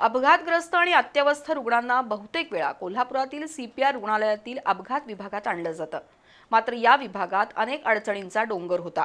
अपघातग्रस्त आणि अत्यवस्थ रुग्णांना बहुतेक वेळा कोल्हापुरातील सीपीआर रुग्णालयातील अपघात विभागात आणलं जातं. मात्र या विभागात अनेक अडचणींचा डोंगर होता.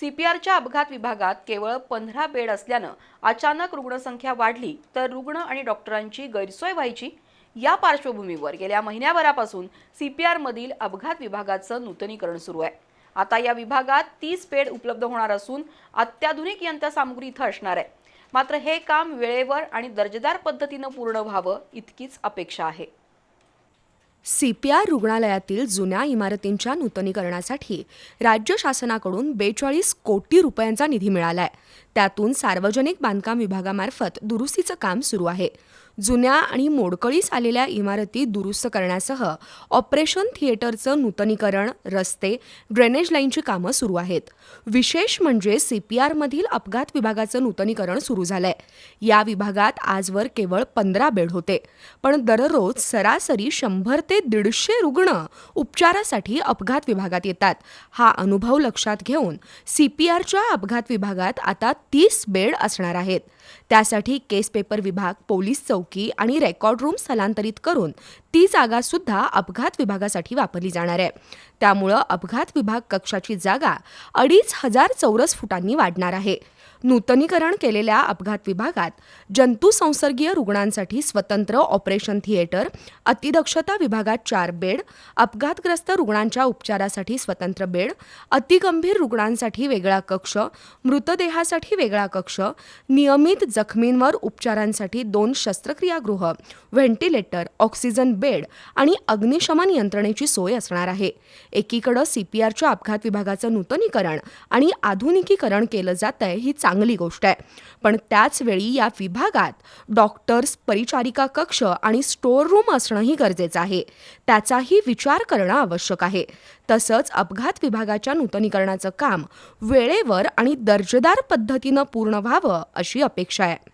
सीपीआरच्या अपघात विभागात केवळ पंधरा बेड असल्यानं अचानक रुग्णसंख्या वाढली तर रुग्ण आणि डॉक्टरांची गैरसोय व्हायची. या पार्श्वभूमीवर गेल्या महिन्याभरापासून सीपीआरमधील अपघात विभागाचं नूतनीकरण सुरू आहे. आता या विभागात तीस बेड उपलब्ध होणार असून अत्याधुनिक यंत्रसामुग्री इथं असणार आहे. मात्र हे काम वेळेवर आणि दर्जेदार पद्धतीनं पूर्ण व्हावं इतकीच अपेक्षा आहे. सीपीआर रुग्णालयातील जुन्या इमारतींच्या नूतनीकरणासाठी राज्य शासनाकडून बेचाळीस कोटी रुपयांचा निधी मिळालाय. त्यातून सार्वजनिक बांधकाम विभागामार्फत दुरुस्तीचं काम सुरू आहे. जुन्या आणि मोडकळीस आलेल्या इमारती दुरुस्त करण्यासह ऑपरेशन थिएटरचं नूतनीकरण रस्ते ड्रेनेज लाईनची कामं सुरू आहेत. विशेष म्हणजे सीपीआरमधील अपघात विभागाचं नूतनीकरण सुरू झालंय. या विभागात आजवर केवळ पंधरा बेड होते. पण दररोज सरासरी शंभर ते दीडशे रुग्ण उपचारासाठी अपघात विभागात येतात. हा अनुभव लक्षात घेऊन सीपीआरच्या अपघात विभागात आता तीस बेड असणार आहेत. त्यासाठी केस पेपर विभाग पोलीस चौकी आणि रेकॉर्ड रूम स्थलांतरित करून ती जागा सुद्धा अपघात विभागासाठी वापरली जाणार आहे. त्यामुळं अपघात विभाग कक्षाची जागा अडीच हजार चौरस फुटांनी वाढणार आहे. नूतनीकरण केलेल्या अपघात विभागात जंतुसंसर्गीय रुग्णांसाठी स्वतंत्र ऑपरेशन थिएटर अतिदक्षता विभागात चार बेड अपघातग्रस्त रुग्णांच्या उपचारासाठी स्वतंत्र बेड अतिगंभीर रुग्णांसाठी वेगळा कक्ष मृतदेहासाठी वेगळा कक्ष नियमित जखमींवर उपचारांसाठी दोन शस्त्र शस्त्रक्रियागृह व्हेंटिलेटर ऑक्सिजन बेड आणि अग्निशमन यंत्रणेची सोय असणार आहे. एकीकडं आरच्या अपघात विभागाचं नूतनीकरण आणि आधुनिकीकरण केलं जात आहे ही चांगली गोष्ट आहे. पण त्याचवेळी या विभागात डॉक्टर्स परिचारिका कक्ष आणि स्टोअर रूम असणंही गरजेचं आहे. त्याचाही विचार करणं आवश्यक आहे. तसंच अपघात विभागाच्या नूतनीकरणाचं काम वेळेवर आणि दर्जेदार पद्धतीनं पूर्ण व्हावं अशी अपेक्षा आहे.